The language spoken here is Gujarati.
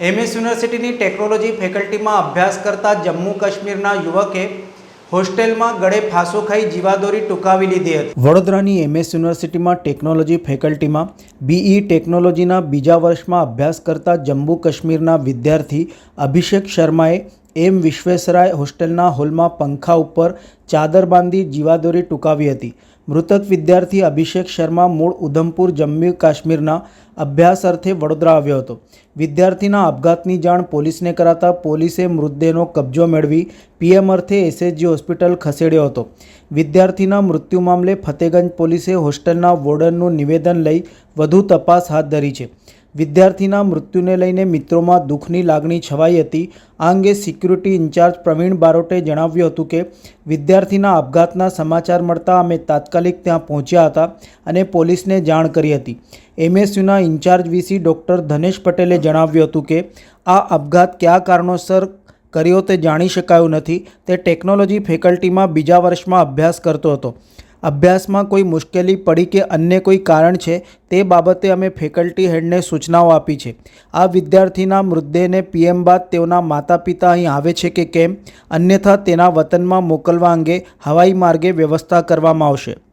એમએસ યુનિવર્સિટીની ટેકનોલોજી ફેકલ્ટીમાં અભ્યાસ કરતા જમ્મુ કાશ્મીરના યુવકે હોસ્ટેલમાં ગળે ફાંસો ખાઈ જીવાદોરી ટૂંકાવી લીધી હતી. વડોદરાની એમએસ યુનિવર્સિટીમાં ટેકનોલોજી ફેકલ્ટીમાં બીઈ ટેકનોલોજીના બીજા વર્ષમાં અભ્યાસ કરતા જમ્મુ કાશ્મીરના વિદ્યાર્થી અભિષેક શર્માએ એમ વિશ્વેશ્વરાય હોસ્ટેલના હોલમાં પંખા ઉપર ચાદર બાંધી જીવાદોરી ટૂંકાવી હતી. મૃતક વિદ્યાર્થી અભિષેક શર્મા મૂળ ઉધમપુર, જમ્મુ કાશ્મીરના અભ્યાસ અર્થે વડોદરા આવ્યો હતો. વિદ્યાર્થીના આપઘાતની જાણ પોલીસને કરાતા પોલીસે મૃતદેહનો કબજો મેળવી પીએમ અર્થે એસએચજી હોસ્પિટલ ખસેડ્યો હતો. વિદ્યાર્થીના મૃત્યુ મામલે ફતેગંજ પોલીસે હોસ્ટેલના વોર્ડનનું નિવેદન લઈ વધુ તપાસ હાથ ધરી છે. વિદ્યાર્થીના મૃત્યુને લઈને મિત્રોમાં દુઃખની લાગણી છવાઈ હતી. આ અંગે સિક્યુરિટી ઇન્ચાર્જ પ્રવીણ બારોટે જણાવ્યું હતું કે વિદ્યાર્થીના આપઘાતના સમાચાર મળતા અમે તાત્કાલિક ત્યાં પહોંચ્યા હતા અને પોલીસને જાણ કરી હતી. એમએસયુના in charge VC doctor Dhanesh પટેલે જણાવ્યું હતું કે, આ આપઘાત કયા કારણોસર કર્યો તે જાણી શકાયું નથી. તે ટેકનોલોજી ફેકલ્ટીમાં બીજા વર્ષમાં અભ્યાસ કરતો હતો. અભ્યાસમાં કોઈ મુશ્કેલી પડી કે અન્ય કોઈ કારણ છે, તે બાબતે અમે ફેકલ્ટી હેડને સૂચનાઓ આપી છે. આ વિદ્યાર્થીના મૃતદેહને પીએમ બાદ તેઓના માતા પિતા અહીં આવે છે કે કેમ? અન્યથા તેના વતનમાં મોકલવા અંગે હવાઈ માર્ગે વ્યવસ્થા કરવામાં આવશે.